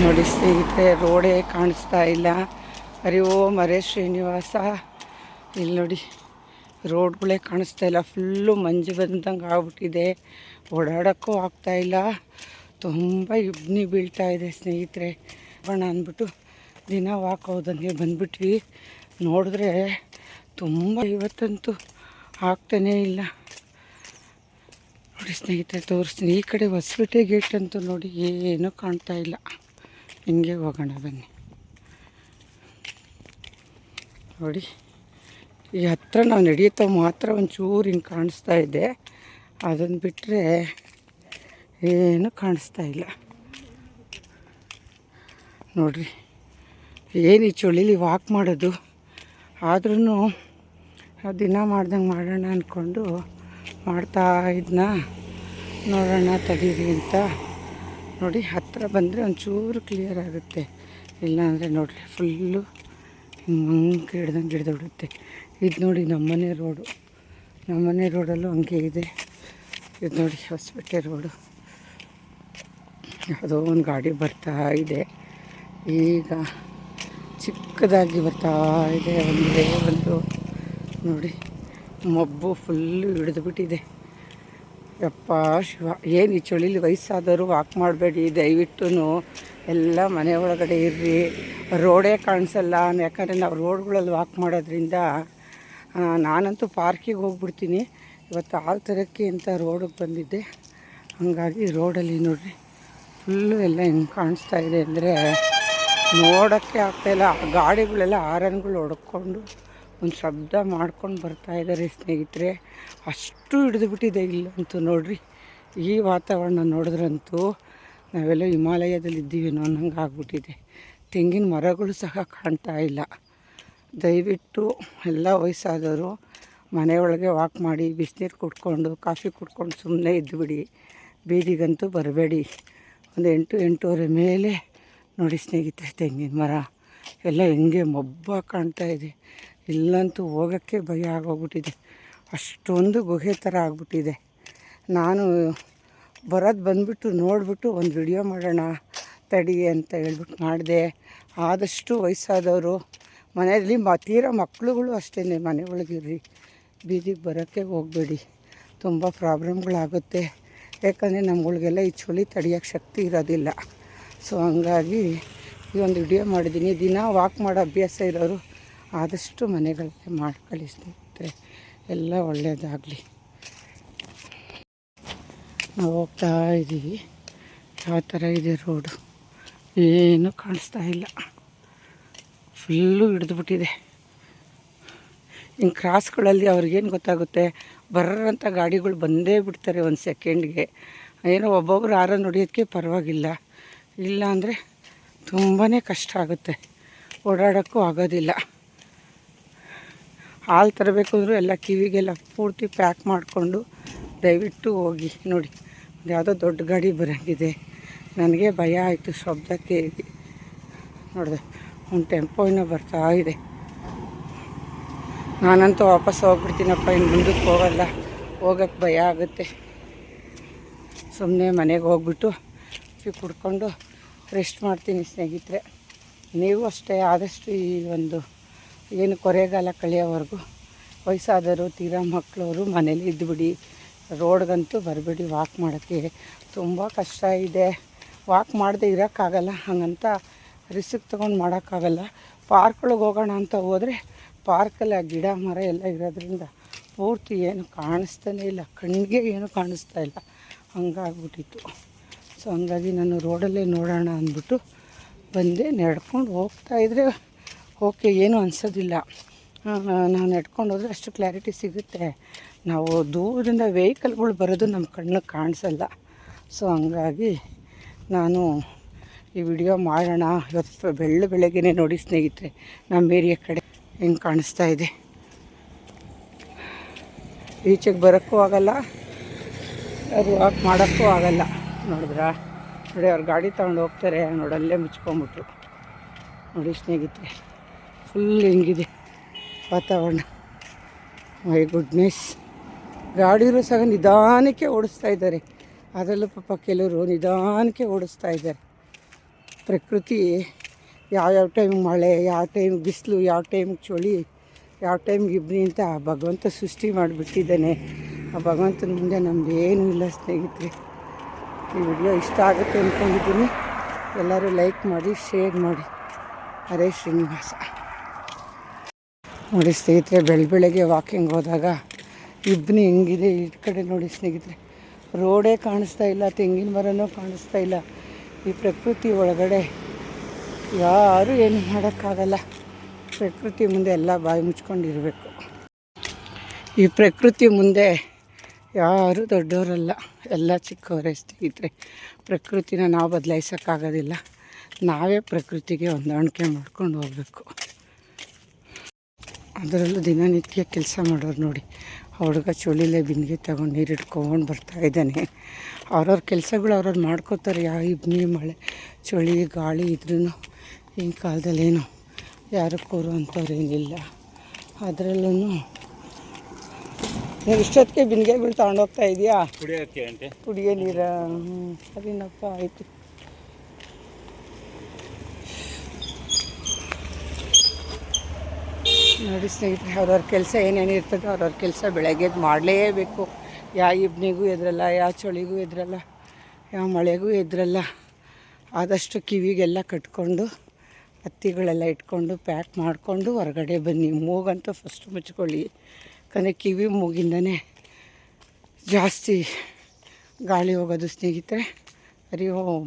ನೋಡಿ ಸ್ನೇಹಿತರೆ, ರೋಡೇ ಕಾಣಿಸ್ತಾ ಇಲ್ಲ. ಅರಿ ಓ ಮರೆ ಶ್ರೀನಿವಾಸ. ಇಲ್ಲಿ ನೋಡಿ, ರೋಡ್ಗಳೇ ಕಾಣಿಸ್ತಾ ಇಲ್ಲ. ಫುಲ್ಲು ಮಂಜು ಬಂದಂಗೆ ಆಗ್ಬಿಟ್ಟಿದೆ. ಓಡಾಡೋಕ್ಕೂ ಆಗ್ತಾಯಿಲ್ಲ ತುಂಬ ಇಬ್ನಿ ಬೀಳ್ತಾ ಇದೆ ಸ್ನೇಹಿತರೆ. ಬಣ್ಣ ಅಂದ್ಬಿಟ್ಟು ದಿನ ವಾಕ್ ಹೋದಂಗೆ ಬಂದ್ಬಿಟ್ವಿ. ನೋಡಿದ್ರೆ ತುಂಬ ಇವತ್ತಂತೂ ಆಗ್ತಾನೇ ಇಲ್ಲ. ನೋಡಿ ಸ್ನೇಹಿತರೆ, ತೋರಿಸ್ತೀನಿ. ಈ ಕಡೆ ಹೊಸಪೇಟೆ ಗೇಟ್ ಅಂತೂ ನೋಡಿ ಏನೂ ಕಾಣ್ತಾ ಇಲ್ಲ. ಹಿಂಗೆ ಹೋಗೋಣ ಬನ್ನಿ. ನೋಡಿ, ಈ ಹತ್ರ ನಾವು ನಡೆಯುತ್ತೋ ಮಾತ್ರ ಒಂಚೂರು ಹಿಂಗೆ ಕಾಣಿಸ್ತಾ ಇದೆ. ಅದನ್ನು ಬಿಟ್ಟರೆ ಏನು ಕಾಣಿಸ್ತಾ ಇಲ್ಲ. ನೋಡ್ರಿ, ಏನು ಈ ಚಳಿಲಿ ವಾಕ್ ಮಾಡೋದು? ಆದ್ರೂ ದಿನ ಮಾಡ್ದಂಗೆ ಮಾಡೋಣ ಅಂದ್ಕೊಂಡು ಮಾಡ್ತಾ ಇದನ್ನ ನೋಡೋಣ ತಡೀರಿ ಅಂತ. ನೋಡಿ ಹತ್ತಿರ ಬಂದರೆ ಒಂಚೂರು ಕ್ಲಿಯರ್ ಆಗುತ್ತೆ. ಇಲ್ಲಾಂದರೆ ನೋಡಿರಿ ಫುಲ್ಲು ಹಿಂಗೆ ಹಿಡ್ದಂಗೆ ಹಿಡ್ದು ಬಿಡುತ್ತೆ ಇದು ನೋಡಿ ನಮ್ಮನೆ ರೋಡು ನಮ್ಮನೆ ರೋಡಲ್ಲೂ ಹಂಗೆ ಇದೆ. ಇದು ನೋಡಿ ಹೊಸಪೇಟೆ ರೋಡು ಯಾವುದೋ ಒಂದು ಗಾಡಿ ಬರ್ತಾ ಇದೆ. ಈಗ ಚಿಕ್ಕದಾಗಿ ಬರ್ತಾ ಇದೆ. ಒಂದೇ ಒಂದು ನೋಡಿ, ಮಬ್ಬು ಫುಲ್ಲು ಹಿಡಿದುಬಿಟ್ಟಿದೆ ಯಪ್ಪ, ಶಿವ, ಏನು ಈ ಚಳಿಲಿ ವಯಸ್ಸಾದವರು ವಾಕ್ ಮಾಡಬೇಡಿ ದಯವಿಟ್ಟು ಎಲ್ಲ ಮನೆ ಒಳಗಡೆ ಇರ್ರಿ. ರೋಡೇ ಕಾಣಿಸಲ್ಲ, ಯಾಕಂದರೆ ನಾವು ರೋಡ್ಗಳಲ್ಲಿ ವಾಕ್ ಮಾಡೋದ್ರಿಂದ ನಾನಂತೂ ಪಾರ್ಕಿಗೆ ಹೋಗ್ಬಿಡ್ತೀನಿ. ಇವತ್ತು ಆಲ್ ಥರಕ್ಕೆ ಅಂತ ರೋಡಿಗೆ ಬಂದಿದ್ದೆ. ಹಾಗಾಗಿ ರೋಡಲ್ಲಿ ನೋಡ್ರಿ ಫುಲ್ಲು ಎಲ್ಲ ಹೆಂಗೆ ಕಾಣಿಸ್ತಾ ಇದೆ ಅಂದರೆ ನೋಡೋಕ್ಕೆ ಆಗ್ತಾಯಿಲ್ಲ ಗಾಡಿಗಳೆಲ್ಲ ಆರನ್ಗಳು ಹೊಡ್ಕೊಂಡು ಒಂದು ಶಬ್ದ ಮಾಡ್ಕೊಂಡು ಬರ್ತಾ ಇದ್ದಾರೆ ಸ್ನೇಹಿತರೆ. ಅಷ್ಟು ಹಿಡಿದು ಬಿಟ್ಟಿದೆ ಇಲ್ಲಂತೂ ನೋಡ್ರಿ. ಈ ವಾತಾವರಣ ನೋಡಿದ್ರಂತೂ ನಾವೆಲ್ಲ ಹಿಮಾಲಯದಲ್ಲಿ ಇದ್ದೀವೇನೋ ಆಗ್ಬಿಟ್ಟಿದೆ. ತೆಂಗಿನ ಮರಗಳು ಸಹ ಕಾಣ್ತಾ ಇಲ್ಲ. ದಯವಿಟ್ಟು ಎಲ್ಲ ವಯಸ್ಸಾದವರು ಮನೆಯೊಳಗೆ ವಾಕ್ ಮಾಡಿ ಬಿಸಿನೀರು ಕುಡ್ಕೊಂಡು, ಕಾಫಿ ಕುಡ್ಕೊಂಡು ಸುಮ್ಮನೆ ಇದ್ದುಬಿಡಿ ಬೀದಿಗಂತೂ ಬರಬೇಡಿ. ಒಂದು ಎಂಟು ಎಂಟೂವರೆ ಮೇಲೆ ನೋಡಿ ಸ್ನೇಹಿತರೆ ತೆಂಗಿನ ಮರ. ಎಲ್ಲ ಹೆಂಗೆ ಮಬ್ಬ ಕಾಣ್ತಾ ಇದೆ. ಇಲ್ಲಂತೂ ಹೋಗೋಕ್ಕೆ ಭಯ ಆಗೋಗ್ಬಿಟ್ಟಿದೆ. ಅಷ್ಟೊಂದು ಗುಹೆ ಥರ ಆಗ್ಬಿಟ್ಟಿದೆ. ನಾನು ಬರೋದು ಬಂದುಬಿಟ್ಟು ನೋಡಿಬಿಟ್ಟು ಒಂದು ವಿಡಿಯೋ ಮಾಡೋಣ ತಡಿ ಅಂತ ಹೇಳ್ಬಿಟ್ಟು ಮಾಡಿದೆ. ಆದಷ್ಟು ವಯಸ್ಸಾದವರು, ಮನೆಯಲ್ಲಿ ಮ, ತೀರ ಮಕ್ಕಳುಗಳು ಅಷ್ಟೇ ಮನೆ ಒಳಗಿರ್ರಿ ಬೀದಿಗೆ ಬರೋಕ್ಕೆ ಹೋಗಬೇಡಿ. ತುಂಬ ಪ್ರಾಬ್ಲಮ್ಗಳಾಗುತ್ತೆ. ಯಾಕಂದರೆ ನಮ್ಗಳಿಗೆಲ್ಲ ಈ ಚಳಿ ತಡೆಯೋಕ್ಕೆ ಶಕ್ತಿ ಇರೋದಿಲ್ಲ. ಸೊ ಹಂಗಾಗಿ ಈ ಒಂದು ವಿಡಿಯೋ ಮಾಡಿದ್ದೀನಿ ದಿನ ವಾಕ್ ಮಾಡೋ ಅಭ್ಯಾಸ ಇರೋರು ಆದಷ್ಟು ಮನೆಗಳಿಗೆ ಮಾಡಿ ಕಳಿಸ್ತಿದ್ರೆ ಎಲ್ಲ ಒಳ್ಳೆಯದಾಗಲಿ ನಾವು ಹೋಗ್ತಾ ಇದ್ದೀವಿ ಯಾವ ಥರ ಇದೆ ರೋಡು? ಏನೂ ಕಾಣಿಸ್ತಾ ಇಲ್ಲ. ಫುಲ್ಲು ಹಿಡಿದ್ಬಿಟ್ಟಿದೆ. ಹಿಂಗೆ ಕ್ರಾಸ್ಗಳಲ್ಲಿ ಅವ್ರಿಗೇನು ಗೊತ್ತಾಗುತ್ತೆ? ಬರ್ರಂಥ ಗಾಡಿಗಳು ಬಂದೇ ಬಿಡ್ತಾರೆ ಒಂದು ಸೆಕೆಂಡ್ಗೆ. ಏನೋ ಒಬ್ಬೊಬ್ರು ಆರ ನೋಡಿಯೋದಕ್ಕೆ ಪರವಾಗಿಲ್ಲ. ಇಲ್ಲ ಅಂದರೆ ತುಂಬಾ ಕಷ್ಟ ಆಗುತ್ತೆ. ಓಡಾಡೋಕ್ಕೂ ಆಗೋದಿಲ್ಲ. ಹಾಲು ತರಬೇಕು ಅಂದರೂ ಎಲ್ಲ ಕಿವಿಗೆಲ್ಲ ಪೂರ್ತಿ ಪ್ಯಾಕ್ ಮಾಡಿಕೊಂಡು ದಯವಿಟ್ಟು ಹೋಗಿ ನೋಡಿ. ಯಾವುದೋ ದೊಡ್ಡ ಗಾಡಿ ಬರೋಂಗಿದೆ. ನನಗೆ ಭಯ ಆಯಿತು ಶಬ್ದ ಕೇಳಿ. ನೋಡಿದೆ, ಒಂದು ಟೆಂಪೋ ಇನ್ನೂ ಬರ್ತಾ ಇದೆ. ನಾನಂತೂ ವಾಪಸ್ ಹೋಗ್ಬಿಡ್ತೀನಪ್ಪ, ಇನ್ನು ಮುಂದಕ್ಕೆ ಹೋಗಲ್ಲ. ಹೋಗೋಕ್ಕೆ ಭಯ ಆಗುತ್ತೆ. ಸುಮ್ಮನೆ ಮನೆಗೆ ಹೋಗ್ಬಿಟ್ಟು ಕುಡ್ಕೊಂಡು ರೆಸ್ಟ್ ಮಾಡ್ತೀನಿ ಸ್ನೇಹಿತರೆ. ನೀವು ಅಷ್ಟೇ, ಆದಷ್ಟು ಈ ಒಂದು ಏನು ಕೊರೆಗಾಲ ಕಳೆಯೋವರೆಗೂ ವಯಸ್ಸಾದವರು, ತೀರಾ ಮಕ್ಕಳವರು ಮನೇಲಿ ಇದ್ದುಬಿಡಿ ರೋಡ್ಗಂತೂ ಬರಬೇಡಿ ವಾಕ್ ಮಾಡೋಕ್ಕೆ. ತುಂಬ ಕಷ್ಟ ಇದೆ. ವಾಕ್ ಮಾಡದೆ ಇರೋಕ್ಕಾಗಲ್ಲ, ಹಾಗಂತ ರಿಸ್ಕ್ ತೊಗೊಂಡು ಮಾಡೋಕ್ಕಾಗಲ್ಲ. ಪಾರ್ಕ್ಗಳಿಗೆ ಹೋಗೋಣ ಅಂತ ಹೋದರೆ ಪಾರ್ಕಲ್ಲಿ ಆ ಗಿಡ, ಮರ ಎಲ್ಲ ಇರೋದ್ರಿಂದ ಪೂರ್ತಿ ಏನು ಕಾಣಿಸ್ತಾನೇ ಇಲ್ಲ. ಕಣ್ಣಿಗೆ ಏನು ಕಾಣಿಸ್ತಾ ಇಲ್ಲ. ಹಂಗಾಗ್ಬಿಟ್ಟಿತ್ತು. ಸೊ ಹಂಗಾಗಿ ನಾನು ರೋಡಲ್ಲೇ ನೋಡೋಣ ಅಂದ್ಬಿಟ್ಟು ಬಂದೆ. ನಡ್ಕೊಂಡು ಹೋಗ್ತಾಯಿದ್ರೆ ಓಕೆ, ಏನೂ ಅನಿಸೋದಿಲ್ಲ. ನಾನು ನಡ್ಕೊಂಡು ಹೋದರೆ ಅಷ್ಟು ಕ್ಲಾರಿಟಿ ಸಿಗುತ್ತೆ. ನಾವು ದೂರದಿಂದ ವೆಹಿಕಲ್ಗಳು ಬರೋದು ನಮ್ಮ ಕಣ್ಣಿಗೆ ಕಾಣಿಸಲ್ಲ. ಸೊ ಹಂಗಾಗಿ ನಾನು ಈ ವಿಡಿಯೋ ಮಾಡೋಣ. ಇವತ್ತು ಬೆಳ್ಳು ಬೆಳಗ್ಗೆನೇ ನೋಡಿ ಸ್ನೇಹಿತರೆ ನಮ್ಮ ಏರಿಯಾ ಕಡೆ ಹೆಂಗೆ ಕಾಣಿಸ್ತಾ ಇದೆ. ಈಚೆಗೆ ಬರೋಕ್ಕೂ ಆಗಲ್ಲ, ಅದು ವಾಕ್ ಮಾಡೋಕ್ಕೂ ಆಗಲ್ಲ. ನೋಡಿದ್ರಾ? ನೋಡಿ, ಅವ್ರು ಗಾಡಿ ತಗೊಂಡು ಹೋಗ್ತಾರೆ. ನೋಡಲ್ಲೇ ಮುಚ್ಕೊಂಬಿಟ್ರು ನೋಡಿ ಸ್ನೇಹಿತರೆ. ಫುಲ್ ಹೆಂಗಿದೆ ವಾತಾವರಣ. ಮೈ ಗುಡ್ನೆಸ್ ಗಾಡಿರು ಸಹ ನಿಧಾನಕ್ಕೆ ಓಡಿಸ್ತಾ ಇದ್ದಾರೆ. ಅದರಲ್ಲೂ ಪಾಪ ಕೆಲವರು ನಿಧಾನಕ್ಕೆ ಓಡಿಸ್ತಾ ಇದ್ದಾರೆ. ಪ್ರಕೃತಿ ಯಾವ್ಯಾವ ಟೈಮ್ ಮಳೆ, ಯಾವ ಟೈಮ್ ಬಿಸಿಲು, ಯಾವ ಟೈಮ್ ಚಳಿ, ಯಾವ ಟೈಮ್ ಇಬ್ಬನಿ ಅಂತ ಭಗವಂತ ಸೃಷ್ಟಿ ಮಾಡಿಬಿಟ್ಟಿದ್ದಾನೆ. ಆ ಭಗವಂತನ ಮುಂದೆ ನಮ್ದು ಏನೂ ಇಲ್ಲ ಸ್ನೇಹಿತರೆ. ಈ ವಿಡಿಯೋ ಇಷ್ಟ ಆಗುತ್ತೆ ಅಂದ್ಕೊಂಡಿದ್ದೀನಿ ಎಲ್ಲರೂ ಲೈಕ್ ಮಾಡಿ ಶೇರ್ ಮಾಡಿ. ಹರೇ ಶ್ರೀನಿವಾಸ. ನೋಡಿ ಸ್ನೇಹಿತರೆ ಬೆಳ ಬೆಳಗ್ಗೆ ವಾಕಿಂಗ್ ಹೋದಾಗ ಇಬ್ಬನಿ ಹೆಂಗಿದೆ, ಈ ಕಡೆ ನೋಡಿ ಸ್ನೇಹಿತರೆ. ರೋಡೇ ಕಾಣಿಸ್ತಾ ಇಲ್ಲ, ತೆಂಗಿನ ಮರನೂ ಕಾಣಿಸ್ತಾ ಇಲ್ಲ. ಈ ಪ್ರಕೃತಿ ಒಳಗಡೆ ಯಾರೂ ಏನು ಮಾಡೋಕ್ಕಾಗಲ್ಲ. ಪ್ರಕೃತಿ ಮುಂದೆ ಎಲ್ಲ ಬಾಯಿ ಮುಚ್ಕೊಂಡಿರಬೇಕು. ಈ ಪ್ರಕೃತಿ ಮುಂದೆ ಯಾರೂ ದೊಡ್ಡವರಲ್ಲ, ಎಲ್ಲ ಚಿಕ್ಕವರೇ ಸ್ನೇಹಿತರೆ. ಪ್ರಕೃತಿನ ನಾವು ಬದಲಾಯಿಸೋಕ್ಕಾಗೋದಿಲ್ಲ. ನಾವೇ ಪ್ರಕೃತಿಗೆ ಹೊಂದಾಣಿಕೆ ಮಾಡ್ಕೊಂಡು ಹೋಗಬೇಕು. ಅದರಲ್ಲೂ ದಿನನಿತ್ಯ ಕೆಲಸ ಮಾಡೋರು ನೋಡಿ. ಹುಡುಗ ಚಳಿಲೆ ಬಿಂದಿಗೆ ತಗೊಂಡು ನೀರು ಇಟ್ಕೊಂಡು ಬರ್ತಾ ಇದ್ದಾನೆ. ಅವ್ರವ್ರ ಕೆಲಸಗಳು ಅವ್ರವ್ರು ಮಾಡ್ಕೋತಾರೆ. ಯಾವ ಇಬ್ನಿ ಮಳೆ ಚಳಿ ಗಾಳಿ ಇದ್ರೂ ಈ ಕಾಲದಲ್ಲೇನು. ಯಾರು ಕೂರು ಅಂಥವ್ರು ಏನಿಲ್ಲ ಅದರಲ್ಲೂ ನೀವು ಇಷ್ಟೊತ್ತಿಗೆ ಬಿಂದಿಗೆಗಳು ತಗೊಂಡೋಗ್ತಾ ಇದೆಯಾ? ಕುಡಿಯೋಕ್ಕೆ ಅಂತೆ. ಕುಡಿಯೋ ನೀರ? ಸರಿನಪ್ಪ ಆಯಿತು. ನೋಡಿ ಸ್ನೇಹಿತರೆ ಅವ್ರವ್ರ ಕೆಲಸ ಏನೇನು ಇರ್ತದೆ ಅವ್ರವ್ರ ಕೆಲಸ ಬೆಳಗ್ಗೆ ಮಾಡಲೇಬೇಕು. ಯಾವ ಇಬ್ನಿಗೂ ಎದ್ರಲ್ಲ ಯಾವ ಚಳಿಗೂ ಎದ್ರಲ್ಲ ಯಾವ ಮಳೆಗೂ ಎದ್ರಲ್ಲ. ಆದಷ್ಟು ಕಿವಿಗೆಲ್ಲ ಕಟ್ಕೊಂಡು, ಹತ್ತಿಗಳೆಲ್ಲ ಇಟ್ಕೊಂಡು, ಪ್ಯಾಕ್ ಮಾಡಿಕೊಂಡು ಹೊರಗಡೆ ಬನ್ನಿ. ಮೂಗಂತೂ ಫಸ್ಟ್ ಮುಚ್ಕೊಳ್ಳಿ. ಯಾಕಂದರೆ ಕಿವಿ ಮೂಗಿಂದನೇ ಜಾಸ್ತಿ ಗಾಳಿ ಹೋಗೋದು ಸ್ನೇಹಿತರೆ. ಅರಿ ಓಂ